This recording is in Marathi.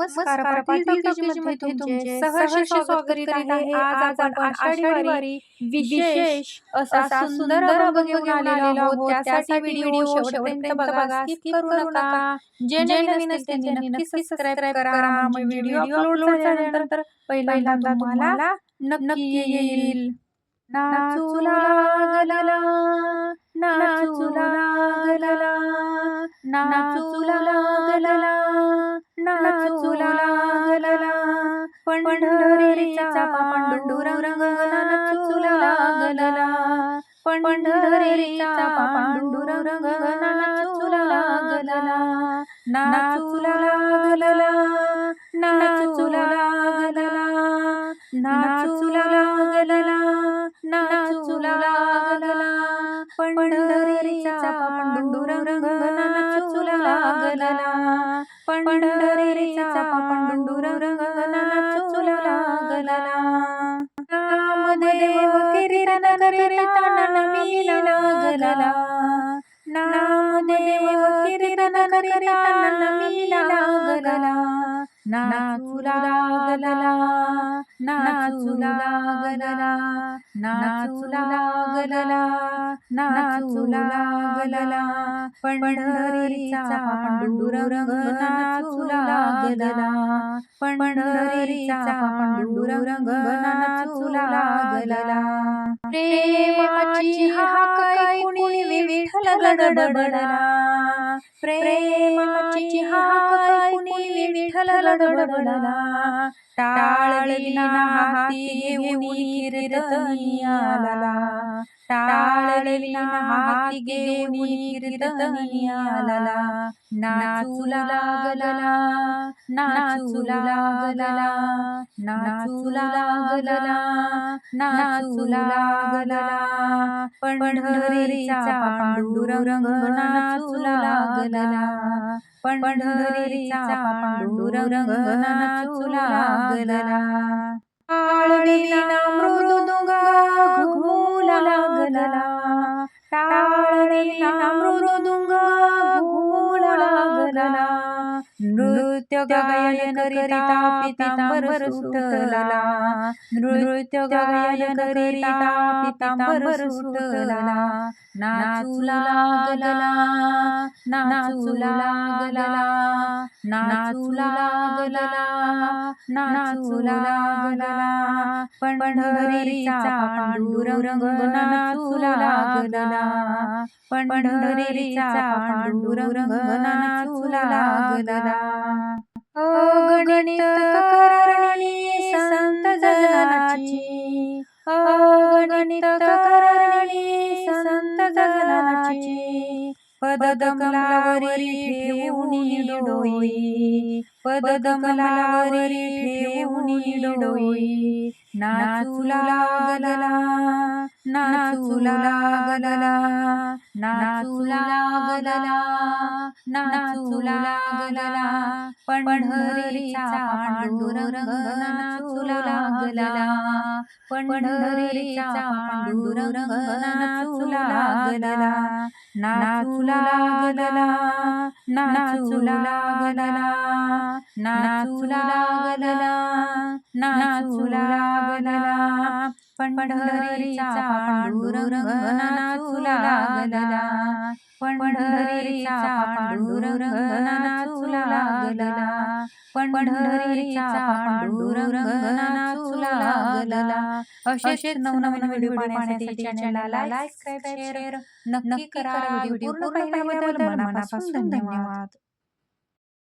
नमस्कार टॉकीजमध्ये तुमचे सहर्ष स्वागत करीत आहे. आज आपण आषाढी विशेष असा सुंदर घेऊन आलेलो आहोत. त्यासाठी व्हिडिओ शेवटपर्यंत बघा. स्किप करू नका. जे नवीन असतील त्यांनी नक्की सबस्क्राईब करा. व्हिडिओ अपलोड झाल्यानंतर पहिल्यांदा तुम्हाला नक्की येईल. नाचू लागला. नाचू लागला. नाचू लागला. नाचू लागला पंढरीचा पांडुरंग नाचू लागला पंढरीचा पांडुरंग नाचू लागला नाचू लागला नाचू लागला नाचू लागला नाचू लागला पंढरीचा पांडुरंग नाचू लागला पंढरीचा पांडुरंग नाचू लागला. नामदेव कीर्तन करीता नमी लागला. नामदेव कीर्तन करीता नमी लागला. नाचू लागला नाचू लागला नाचू लागला नाचू लागला पंढरीचा पांडुरंग नाचू लागला पंढरीचा पांडुरंग नाचू लागला. प्रेमाची हाक कुणी विठ्ठल गडबडला. प्रेमाची गडबडला टाळली हाती घेऊन कीर्तनी टाळली हाती घेऊन कीर्तनी आला नाचू लागला नाचू लागला नाचू लागला नाचू लागला पंढरीचा पांडुरंग नाचू लागला पंढरीचा पांडुरंग नाचू लागला मृदुंगा लागला टाळणीला मृदुंगा घुमू लागला नृत्य गायन करिता पितांबर सुटला. नृत्य गायन करिता पितांबर सुटला. नाचू लागला. नाचू लागला. नाचू लागला. नाचू लागला. पंढरीचा पांडुरंग नाचू लागला. पंढरीचा पांडुरंग नाचू लागला. अगणित करणी संत जनाची. अगणित करणी संत जनाची. पदकमलावरी ठेवणी डोई पद दमलावरी ठेवणी डोई नाचू लागला नाचू लागला नाचू लागला नाचू लागला पंढरीचा पांडुरंग नाचू लागला पंढरीचा पांडुरंग नाचू लागला नाचू लागला नाचू लागला नाचू लागला नाचू लागला पंढरीचा पांडुरंग नाचू लागला. पंढरीचा पांडुरंग नाचू लागला. पंढरीचा पांडुरंग नाचू लागला. असेच नवनवीन व्हिडिओ पाहण्यासाठी चॅनलला लाईक सबस्क्राईब शेअर नक्की करा. व्हिडिओ पूर्ण पाहिल्याबद्दल मनापासून धन्यवाद.